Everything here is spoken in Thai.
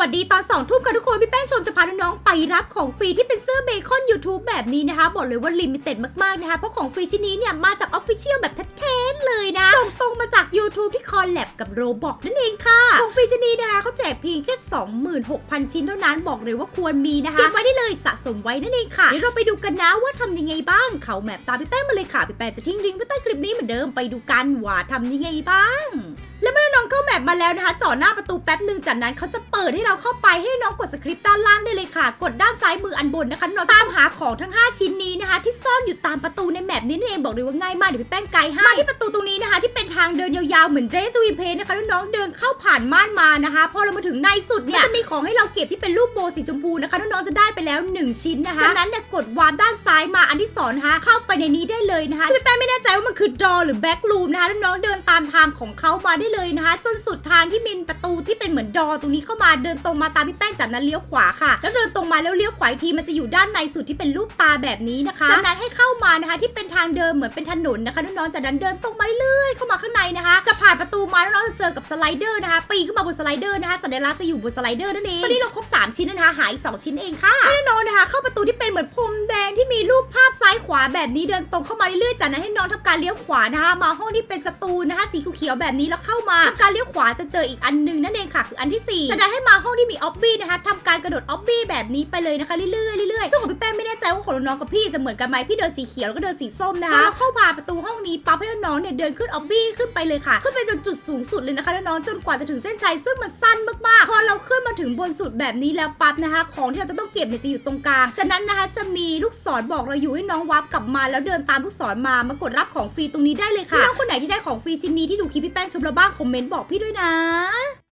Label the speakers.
Speaker 1: วัสดีตอนสองทุ่มค่ะทุกคน พี่แป้งชมจะพาน้องๆไปรับของฟรีที่เป็นเสื้อเบคอน YouTube แบบนี้นะคะ บอกเลยว่าลิมิเต็ดมากๆนะคะ เพราะของฟรีชิ้นนี้เนี่ย มาจากออฟฟิเชียลแบบแท้ๆเลยนะส่งตรงมาจาก YouTube ที่คอลแลบกับโรบอกนั่นเองค่ะ ของฟรีชิ้นนี้นะคะเขาแจกเพียงแค่ 26,000 ชิ้นเท่านั้นบอกเลยว่าควรมีนะคะเก็บไว้ได้เลยสะสมไว้นั่นเองค่ะเดี๋ยวเราไปดูกันนะว่าทำยังไงบ้างเขาแมปตามพี่แป้งมาเลยค่ะพี่แป้งจะทิ้งลิงก์ไว้ใต้คลิปนี้เหมือนเดิมไปดูกันว่าทำยังไงบ้าง และเมื่อน้องเข้าแมปมาแล้วนะคะจ่อหน้าประตูแป๊บหนึ่งจากนั้นเขาจะเปิดให้เราเข้าไปให้น้องกดสคริปต์ด้านล่างได้เลยค่ะ กดด้านซ้ายมืออันบนนะคะน้องจะตามหาของทั้ง 5 ชิ้นนี้นะคะ ที่ซ่อนอยู่ตามประตูในแมปนี้นั่นเองบอกเลยว่าง่ายมากเดี๋ยวพี่แป้งไกด์ให้มาที่ประตูตรงนี้นะคะ ที่เป็นทางเดินยาวๆเหมือนเจสวีเพนะคะน้องๆเดินเข้าผ่านม่านมานะคะ พอเรามาถึงในสุดเนี่ยจะมีของให้เราเก็บที่เป็นรูปโบสีชมพูนะคะน้องๆจะได้ไปแล้ว 1 ชิ้นนะคะจากนั้นเนี่ยกดวาร์ปด้านซ้ายมาอันที่สองนะคะเข้าไปในนี้ได้เลยนะคะซึ่งพี่แป้งไม่แน่ใจว่ามันคือดอหรือแบ็กรูมนะคะน้องๆเดินตามทางของเขามาได้เลยนะคะ จนสุดทางที่มีประตูที่เป็นเหมือนดอตรงนี้เข้ามาเดินตรงมาตามพี่แป้งจากนั้นเลี้ยวขวาค่ะ แล้วเดินตรงมาแล้วเลี้ยวขวาอีกทีมันจะอยู่ด้านในสุดที่เป็นรูปตาแบบนี้นะคะจากนั้นให้เข้ามานะคะที่เป็นทางเดิมเหมือนเป็นถนนนะคะน้องๆจากนั้นเดินตรงมาเรื่อยเข้ามาข้างในนะคะจะานประตูมาน้องๆจะเจอกับสไลเดอร์นะคะปีนขึ้นมาบนสไลเดอร์นะคะสัญลักษณ์จะอยู่บนสไลเดอร์นั่นเองตอนนี้เราครบ 3 ชิ้นแล้วนะคะหายอีกสองชิ้นเองค่ะให้น้องๆนะคะเข้าประตูที่เป็นเหมือนพรมแดงที่มีรูปภาพซ้ายขวาแบบนี้เดินตรงเข้ามาเรื่อยๆจากนั้นให้น้องทำการเลี้ยวขวานะคะมาห้องที่เป็นสตูนะคะสีเขียวๆแบบนี้แล้วเข้ามาทำการเลี้ยวขวาจะเจออีกอันหนึงนั่นเองค่ะคืออันที่สี่จากนั้นให้มาห้องที่มีออบบี้นะคะทำการกระโดดออบบี้แบบนี้ไปเลยนะคะเรื่อยๆเรื่อยๆซึ่งของพี่แป้งไม่แน่ใจว่าของน้องๆกับพี่จะเหมือนกันไหมพี่เดินสีเขียวแล้วก็เดินสีส้มนะคะพอเราเข้าผ่านประตูห้องนี้ปั๊บให้น้องๆเนี่ยเดินขึ้นออบบี้ขึ้นไปเลยค่ะขึ้นไปจนจุดสูงสุดเลยนะคะน้องๆจนกว่าจะถึงเส้นชัยซึ่งมันสั้นมากๆ พอเราขึ้นมาถึงบนสุดแบบนี้แล้วปั๊บนะคะ ของที่เราจะต้องเก็บเนี่ยจะอยู่ตรงกลาง จากนั้นนะคะจะมีลูกศรบอกเราอยู่ให้น้องวับกลับมาแล้วเดินตามลูกศรมามากดรับของฟรีตรงนี้ได้เลยค่ะน้องคนไหนที่ได้ของฟรีชิ้นนี้ที่ดูคลิปพี่แป้งชมเราบ้างคอมเมนต์บอกพี่ด้วยนะ